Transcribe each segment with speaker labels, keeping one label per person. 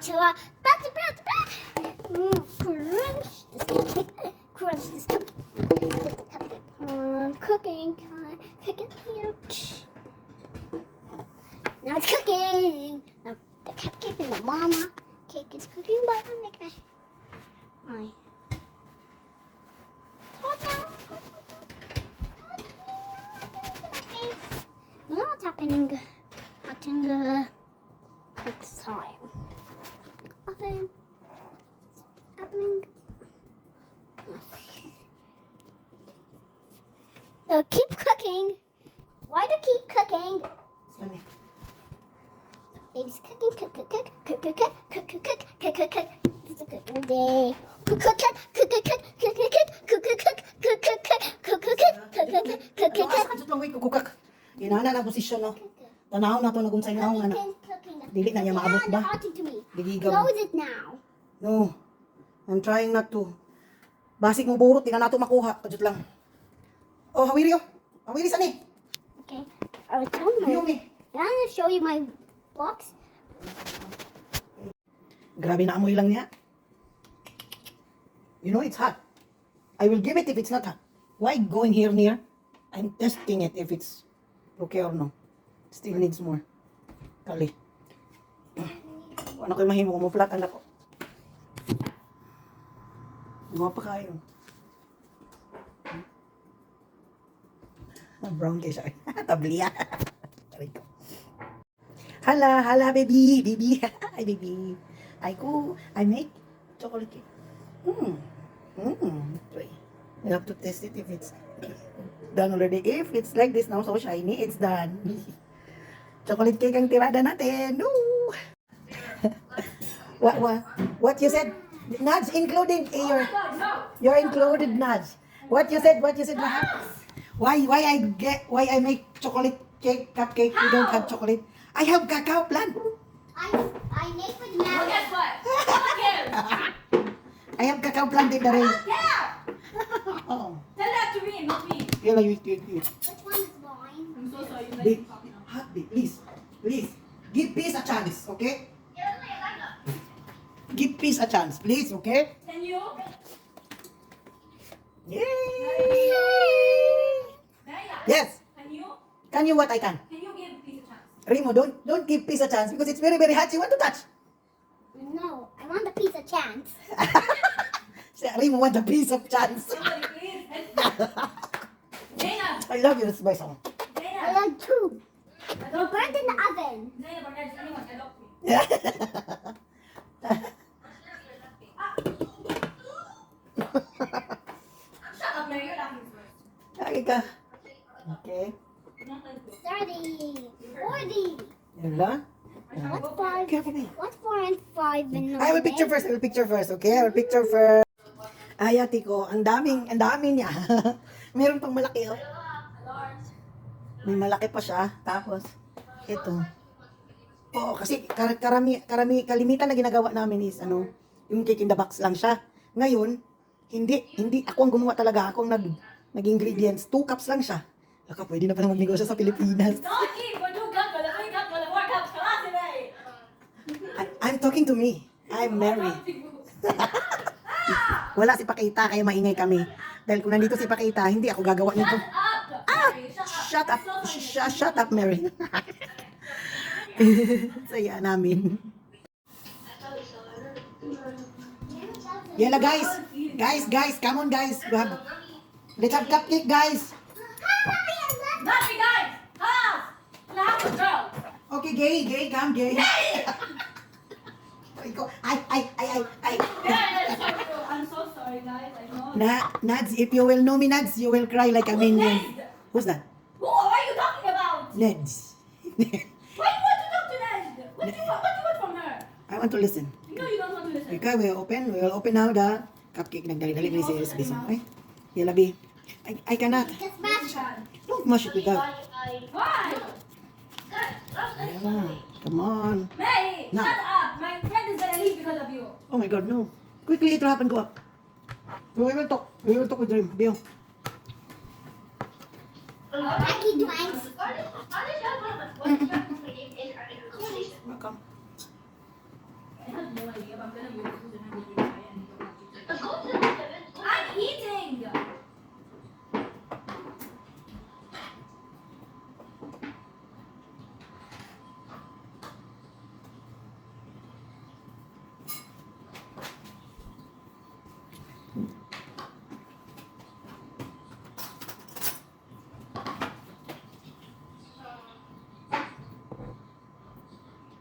Speaker 1: to a bouncy, bouncy. Mm, crunch this cupcake. Crunch this cupcake. Um, cooking. Cooking. Now it's cooking. Now the cupcake and the mama cake is cooking maker. Aye. You know what's happening? Happening uh,
Speaker 2: Sani.
Speaker 1: Baby's cooking, cook, cook, cook, cook, cook, cook, cook, cook, cook, cook, cook, cook. It's a cooking day. Cook, cook, cook, cook, cook, cook, cook, cook, cook, cook, cook, cook, cook, cook, cook, cook, cook, cook, cook,
Speaker 2: dyan lang, wait, kukukak. Inana na posisyon, no? Tanaw na to, na nga na. Dili na niya maabot ba?
Speaker 1: Me.
Speaker 2: Gigigam.
Speaker 1: Close it now.
Speaker 2: No. I'm trying not to. Basig mo burot, di na nato makuha. Kajut lang. Oh, hawiri oh. Hawiri sani.
Speaker 1: Okay. I was telling
Speaker 2: Hiyo
Speaker 1: my.
Speaker 2: Mi.
Speaker 1: I'm gonna show you my box.
Speaker 2: Grabe na amoy lang niya. You know it's hot. I will give it if it's not hot. Why go in here near? I'm testing it if it's okay or no. Still needs more. Kali. Ano kayo mahimo mo flat anak ko. Mga pa kayo. Ah, Brown kayo siya. Tabliya. Ko. Hala, hala, baby, baby. Hi, baby. I go, I make chocolate cake. Hmm. Hmm. Wait. You have to test it if it's done already. If it's like this now, so shiny, it's done. chocolate cake ang tirada natin. No. what, what, what you said? Nuts including eh, your, you're included nuts. What you said, what you said, lahat? Why, why I get, why I make chocolate cake, cupcake, you don't have chocolate? I have cacao plant.
Speaker 1: I I make with
Speaker 3: Well,
Speaker 1: now.
Speaker 3: guess what?
Speaker 2: I have cacao plant in the rain.
Speaker 3: Yeah!
Speaker 2: Oh.
Speaker 3: Tell that to me, not me.
Speaker 2: Yun lang, you, you, you.
Speaker 1: Which one is mine?
Speaker 3: I'm so sorry. You let me talk now.
Speaker 2: please, please. Give peace a chance, okay? Give peace a chance, please, okay?
Speaker 3: Can you?
Speaker 2: Yay! Yes.
Speaker 3: Can you?
Speaker 2: Can you what I can? Remo, don't don't give peace a chance because it's very very hot. You want to touch?
Speaker 1: No, I want a piece of chance.
Speaker 2: Say, Remo want a piece of chance.
Speaker 3: Somebody please help me. Zainab!
Speaker 2: I love you, this is my song.
Speaker 1: I
Speaker 3: Zainab!
Speaker 1: like two. They
Speaker 3: Adopt
Speaker 1: burned in the oven.
Speaker 3: Zainab or Ned, anyone, adopt me. Ah. Shut up, Mary. You're laughing first.
Speaker 2: Lagi ka. Okay.
Speaker 3: Not like this.
Speaker 1: 30, 40.
Speaker 2: Yun lang.
Speaker 1: What's
Speaker 2: babe.
Speaker 1: What's four and five in
Speaker 2: I will picture first. I will picture first. Okay? I will picture first. Ay, ate ko. Ang daming, ang dami niya. Meron pang malaki, oh. May malaki pa siya. Tapos, ito. Oo, kasi kar karami, karami, kalimitan na ginagawa namin is, ano, yung cake in the box lang siya. Ngayon, hindi, hindi, ako ang gumawa talaga. Ako ang nag, nag-ingredients. Two cups lang siya. Aka, pwede na pala magnegosyo sa Pilipinas.
Speaker 3: Don't eat for two cups, for the three cups, for the four cups. Class today.
Speaker 2: I, I'm talking to me. I'm married. Wala si Pakita, kaya maingay kami. Dahil kung nandito si Pakita, hindi ako gagawa nito.
Speaker 3: Shut up! Mary,
Speaker 2: Shut up. Sh-
Speaker 3: Shut
Speaker 2: shut up, Mary. Saya namin. Yala guys. Guys, guys, come on guys. Let's have cupcake guys.
Speaker 3: Me, guys! Girl!
Speaker 2: Okay, gay, gay, come gay. Ikaw, ay, ay, ay, ay, ay.
Speaker 3: I'm so sorry, guys. I know.
Speaker 2: Na, Nads, if you will know me, Nads, you will cry like a minion.
Speaker 3: Ned!
Speaker 2: Who's that?
Speaker 3: Who are you talking about?
Speaker 2: Neds.
Speaker 3: Why you want to talk to Ned? What do you want? What do you want from her?
Speaker 2: I want to listen.
Speaker 3: No, you don't want to listen.
Speaker 2: Okay, we open. We will open now the cupcake. Nagdali-dali ni si Bisbis. Okay? Yala, B. I, I cannot.
Speaker 1: Just mash.
Speaker 2: Don't mash it with that.
Speaker 3: Why?
Speaker 2: Come on.
Speaker 3: Mary,
Speaker 2: No.
Speaker 3: shut up. My because of you.
Speaker 2: Oh my God, no. Quickly, it will happen. Go up. We will talk. We will talk with Dream. Bill.
Speaker 1: Lucky Dwanks.
Speaker 2: Welcome.
Speaker 3: have no idea, but I'm gonna move it and have you try it. I'm eating!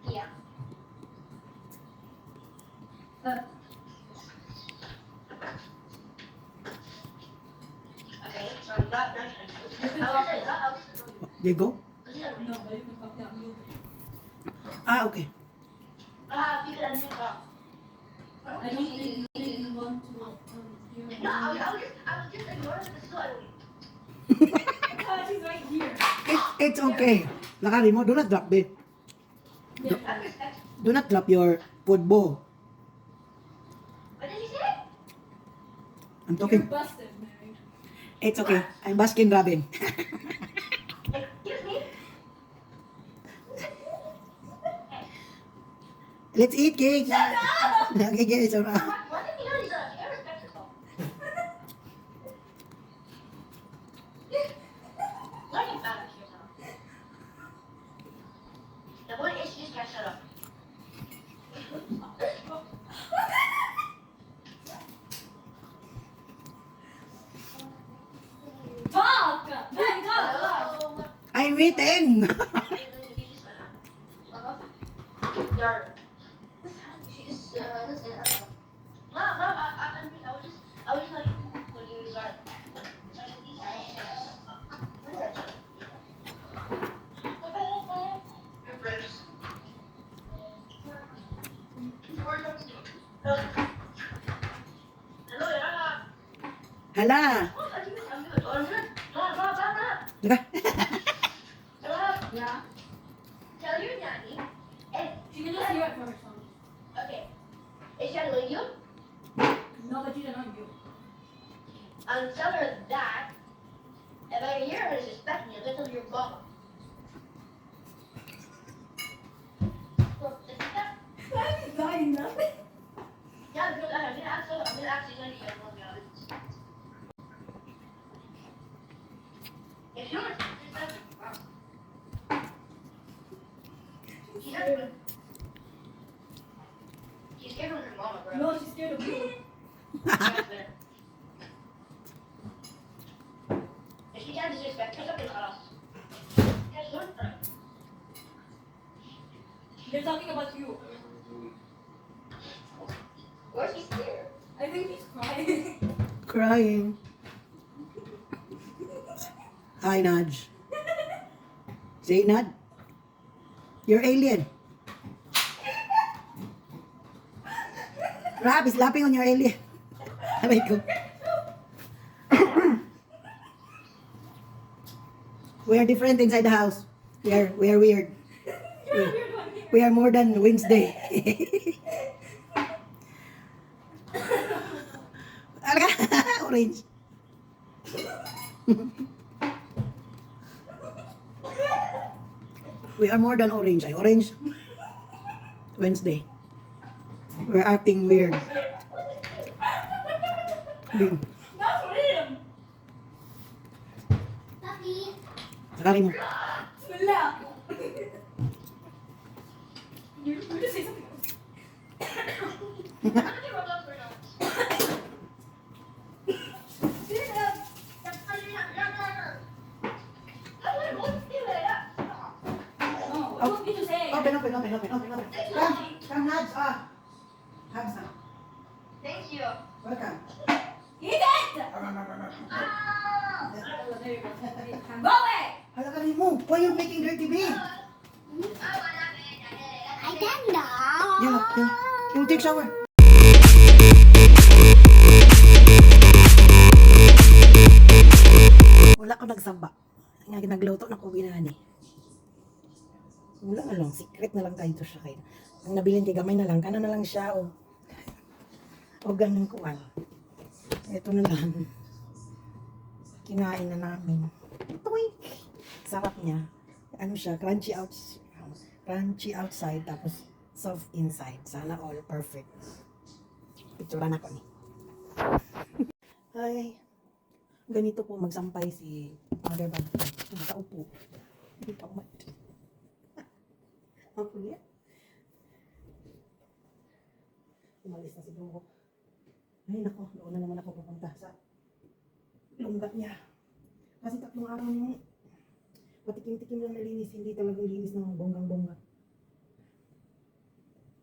Speaker 4: Yeah.
Speaker 3: Uh,
Speaker 4: Okay, so I'm not done. I
Speaker 2: Diego?
Speaker 3: no, but you can fuck that move.
Speaker 2: Ah, okay.
Speaker 4: Ah, I'm new girl.
Speaker 3: I don't think you want to. Um, hear
Speaker 4: No, I was, I was just, I was just ignoring the sun.
Speaker 3: She's right here.
Speaker 2: It, it's okay. Lakari mo, do not drop it.
Speaker 4: Respect.
Speaker 2: Do not drop your food bowl.
Speaker 4: What did you say?
Speaker 2: I'm
Speaker 3: You're
Speaker 2: talking.
Speaker 3: busted, Mary.
Speaker 2: It's okay. I'm Baskin Robin. Let's eat cake. Okay, guys.
Speaker 4: Yeah.
Speaker 2: Hala.
Speaker 4: Oh, I'm good, I'm good, I'm good. No, no, no, no.
Speaker 2: Diba?
Speaker 4: Hello?
Speaker 3: Yeah?
Speaker 4: Tell your nanny. Eh,
Speaker 3: She can just hear it for herself.
Speaker 4: okay. Is she telling you?
Speaker 3: No, but she didn't know you.
Speaker 4: And tell her that if I hear her disrespecting you, then tell your mama. Look, this is that.
Speaker 3: I'm dying nothing.
Speaker 4: Yeah, because I'm gonna ask her, I'm gonna ask you something you don't know. If you're disrespecting mom, she's not even.
Speaker 3: Crying.
Speaker 2: Hi, Nudge. Say, Nudge. You're alien. Rab is laughing on your alien. Aray ko. we are different inside the house. We are, we are weird.
Speaker 3: You're a weird one.
Speaker 2: We are more than Wednesday. orange. we are more than orange. Ay, orange. Wednesday. We're acting weird.
Speaker 3: That's him.
Speaker 4: Puppy.
Speaker 2: Sakari mo.
Speaker 3: Wala. You you just say something else.
Speaker 2: Open, open, open, open, open, open. Come, come, Nudge. Ah. Have some.
Speaker 4: Thank you.
Speaker 2: Welcome.
Speaker 3: Eat it!
Speaker 4: Ah.
Speaker 3: Oh, there you go. Go away!
Speaker 2: Halakari mo. Why you making dirty bed?
Speaker 4: I can now.
Speaker 2: Yan, yan. Yung take shower. Wala ko nagsamba. Nga nagluto na ko ginani. Wala na lang. Secret na lang tayo to siya kayo. Ang nabilin kay gamay na lang. Kana na lang siya o. O ganun kuwan. Ito na lang. Kinain na namin. Twink! Sarap niya. Ano siya, crunchy out crunchy outside tapos soft inside. Sana all perfect. Picturean ako ni. Ay, ganito po magsampay si Mother Bantay. Nakaupo. Hindi pa umat. Ako niya. Umalis na si Bungo. Ay, nako. Doon na naman ako pupunta sa lungga niya. Kasi tatlong araw niya patikim-tikim lang nalinis, hindi talagang linis ng bonggang-bongga.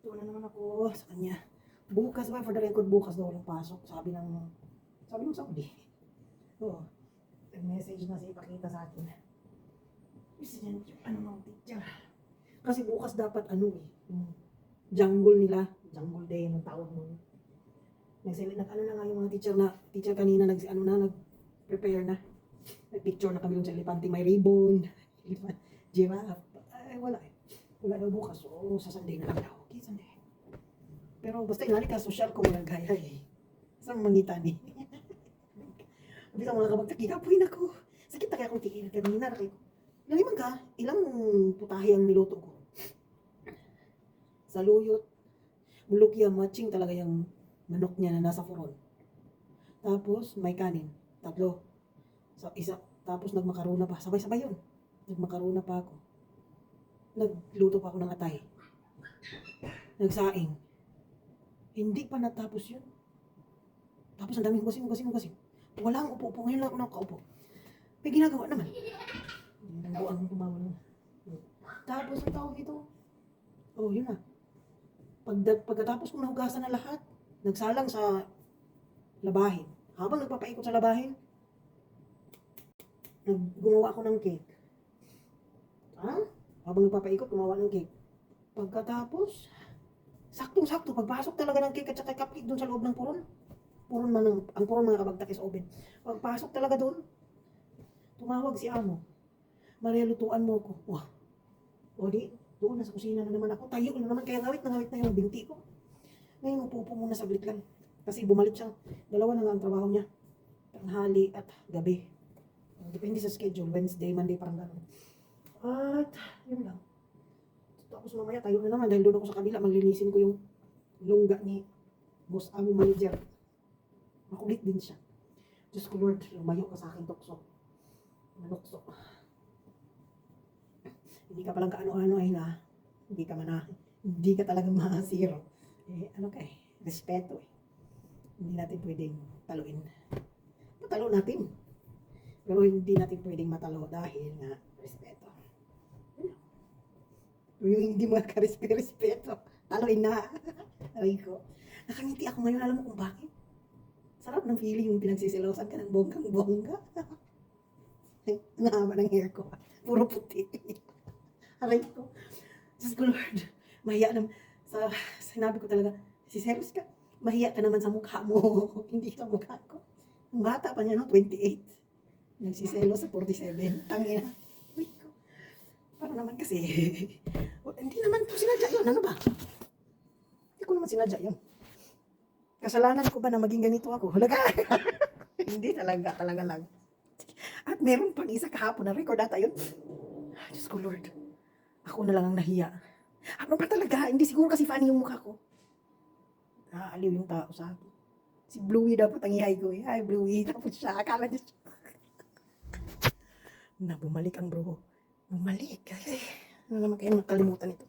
Speaker 2: Doon na naman ako sa kanya. Bukas ba, for the record, bukas daw walang pasok. Sabi ng, sabi ng Saudi. Oo. Nag-message na siya ipakita sa akin. Gusto niya yung ano ng teacher. Kasi bukas dapat ano eh, yung jungle nila, jungle day ng tawag mo. Nagsil nag ano na nga yung mga teacher na, teacher kanina nag ano na, nag-prepare na. Nag-picture na kami sa elepante, may ribbon, giraffe. Ay, wala eh. Wala daw bukas. Oo, sa Sunday na lang daw. Okay, Sunday. Pero basta inali ka, social ko walang gaya eh. Saan mangitan eh. Sabi sa mga kabagtak, kinapuin ako. Sakit na kaya akong tingin. Kanina, nakay ko. Naliman ka, ilang putahe ang niluto ko. Sa luyot, bulukya, matching talaga yung manok niya na nasa furon. Tapos, may kanin. Tatlo. So, isa. Tapos, nagmakaruna pa. Sabay-sabay yun. Nagmakaruna pa ako. Nagluto pa ako ng atay. Nagsaing. Hindi pa natapos yun. Tapos, ang daming hugasin, hugasin, hugasin. Walang upo-upo. Ngayon lang ako nakaupo. May ginagawa naman. Ang buwang tumawa na. Tapos, ang tawag ito. Oh, yun na. Pag, pagkatapos kong nahugasan na lahat, nagsalang sa labahin. Habang nagpapaikot sa labahin, gumawa ako ng cake. Ha? Habang nagpapaikot, gumawa ng cake. Pagkatapos, saktong-sakto, pagpasok talaga ng cake at saka cupcake doon sa loob ng puron. Puron man, ang, ang puron mga kabagtak is oven. Pagpasok talaga doon, tumawag si amo. Maria, lutuan mo ko. Wah. O di, doon nasa kusina na naman ako. Tayo na naman, kaya ngawit na ngawit na yung binti ko. Ngayon, upo-upo muna saglit lang. Kasi bumalik siya. Dalawa na nga ang trabaho niya. Tanghali at gabi. Depende sa schedule. Wednesday, Monday, parang gano'n. At, yun lang. Tapos mamaya tayo na naman dahil doon ako sa kabila. Maglinisin ko yung lungga ni boss amo manager. Makulit din siya. Diyos ko Lord, lumayo ka sa akin, tukso. Manukso. Hindi ka palang kaano-ano ay na. Hindi ka mana. Hindi ka talaga mahasiro. Eh, ano kay? Respeto eh. Hindi natin pwedeng taluin. Matalo natin. Pero hindi natin pwedeng matalo dahil nga respeto. Pero yung hindi mo ka-respeto, taluin na. Aray ko. Nakangiti ako ngayon, alam mo kung bakit? Sarap ng feeling yung pinagsisilosan ka ng bonggang-bongga. Ang haba ng hair ko. Puro puti. Aray ko. Diyos ko Lord. Mahiya naman. Sa, sinabi ko talaga, si Selos ka, mahiya ka naman sa mukha mo. Hindi sa mukha ko. Ang bata pa niya, no? 28. Nagsiselo sa 47. Tangina. Uy ko. Para naman kasi. hindi naman po sinadya yun. Ano ba? Hindi ko naman sinadya yun. Kasalanan ko ba na maging ganito ako? Hulaga. hindi talaga, talaga lang. At meron pang isa kahapon na record ata yun. Ah, Diyos ko Lord. Ako na lang ang nahiya. Ano ba talaga? Hindi siguro kasi funny yung mukha ko. Naaliw yung tao sa akin. Si Bluey dapat ang ihay ko eh. Ay, Bluey. Tapos siya, akala niya siya. na bumalik ang bro. Bumalik. Kasi, ano naman kayo nakalimutan ito.